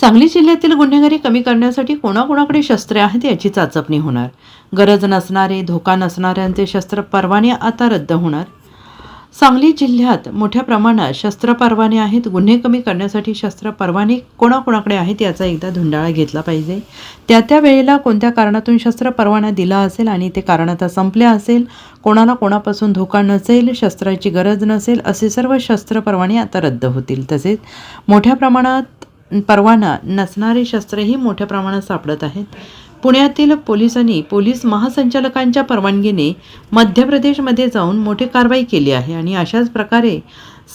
सांगली जिल्ह्यातील गुन्हेगारी कमी करण्यासाठी कोणाकोणाकडे शस्त्रे आहेत याची चाचपणी होणार. गरज नसणारे धोका नसणाऱ्यांचे शस्त्र परवाने आता रद्द होणार. सांगली जिल्ह्यात मोठ्या प्रमाणात शस्त्र परवाने आहेत. गुन्हे कमी करण्यासाठी शस्त्र परवाने कोणाकोणाकडे आहेत याचा एकदा धुंडाळा घेतला पाहिजे. त्या त्या वेळेला कोणत्या कारणातून शस्त्र परवाना दिला असेल आणि ते कारण आता संपले असेल कोणाला कोणापासून धोका नसेल शस्त्राची गरज नसेल असे सर्व शस्त्र परवाने आता रद्द होतील. तसेच मोठ्या प्रमाणात परवाना नसणारे शस्त्रही मोठ्या प्रमाणात सापडत आहेत. पुण्यातील पोलिसांनी पोलीस महासंचालकांच्या परवानगीने मध्य प्रदेशमध्ये जाऊन मोठी कारवाई केली आहे आणि अशाच प्रकारे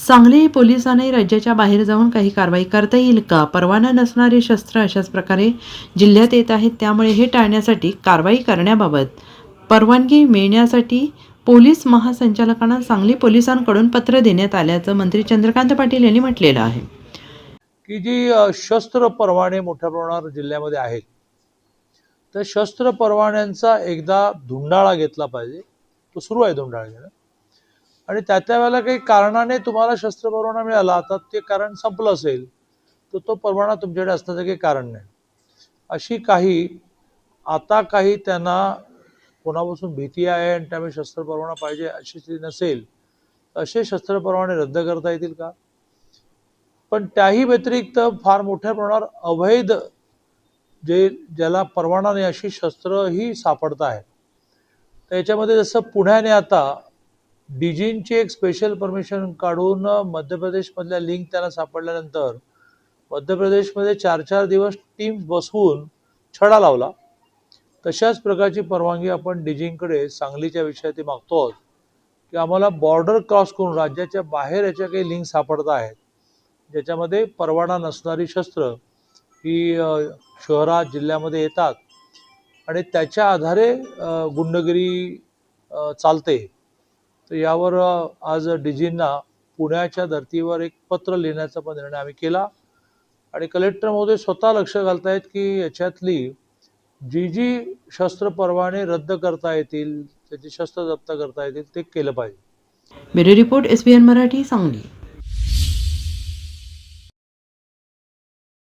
सांगली पोलिसांनी राज्याच्या बाहेर जाऊन काही कारवाई करता येईल का? परवाना नसणारे शस्त्र अशाच प्रकारे जिल्ह्यात येत आहेत त्यामुळे हे टाळण्यासाठी कारवाई करण्याबाबत परवानगी मिळण्यासाठी पोलीस महासंचालकांना सांगली पोलिसांकडून पत्र देण्यात आल्याचं मंत्री चंद्रकांत पाटील यांनी म्हटलेलं आहे. की जी शस्त्र परवाने मोठ्या प्रमाणावर जिल्ह्यामध्ये आहेत तर शस्त्र परवान्यांचा एकदा धुंडाळा घेतला पाहिजे. तो सुरू आहे धुंडाळा घेणं. आणि त्या त्या वेळेला काही कारणाने तुम्हाला शस्त्र परवाना मिळाला आता ते कारण संपलं असेल तर तो परवाना तुमच्याकडे असण्याचं काही कारण नाही. अशी काही आता काही त्यांना कोणापासून भीती आहे आणि त्यामुळे शस्त्र परवाना पाहिजे अशी स्थिती नसेल असे शस्त्र परवाने रद्द करता येतील का? पण त्याही व्यतिरिक्त फार मोठ्या प्रमाणावर अवैध जे ज्याला परवाना नाही अशी शस्त्रही सापडत आहेत. त्याच्यामध्ये जसं पुण्याने आता डिजिनची एक स्पेशल परमिशन काढून मध्य प्रदेशमधल्या लिंक त्यांना सापडल्यानंतर मध्य प्रदेशमध्ये चार चार दिवस टीम बसवून छडा लावला. तशाच प्रकारची परवानगी आपण डिजिंगकडे सांगलीच्या विषयात मागतो आहोत की आम्हाला बॉर्डर क्रॉस करून राज्याच्या बाहेर याच्या काही लिंक सापडत आहेत. ज्याच्यामध्ये परवाना नसणारी शस्त्र ही शहरात जिल्ह्यामध्ये येतात. आणि त्याच्या आधारे गुंडगिरी चालते. तर यावर आज डीजींना पुण्याच्या धर्तीवर एक पत्र लिहिण्याचा पण निर्णय आम्ही केला. आणि कलेक्टर महोदय स्वतः लक्ष घालतायत की याच्यातली जी जी शस्त्र परवाने रद्द करता येतील त्याची शस्त्र जप्त करता येतील ते केलं पाहिजे. Bureau report S B N Marathi Sangli.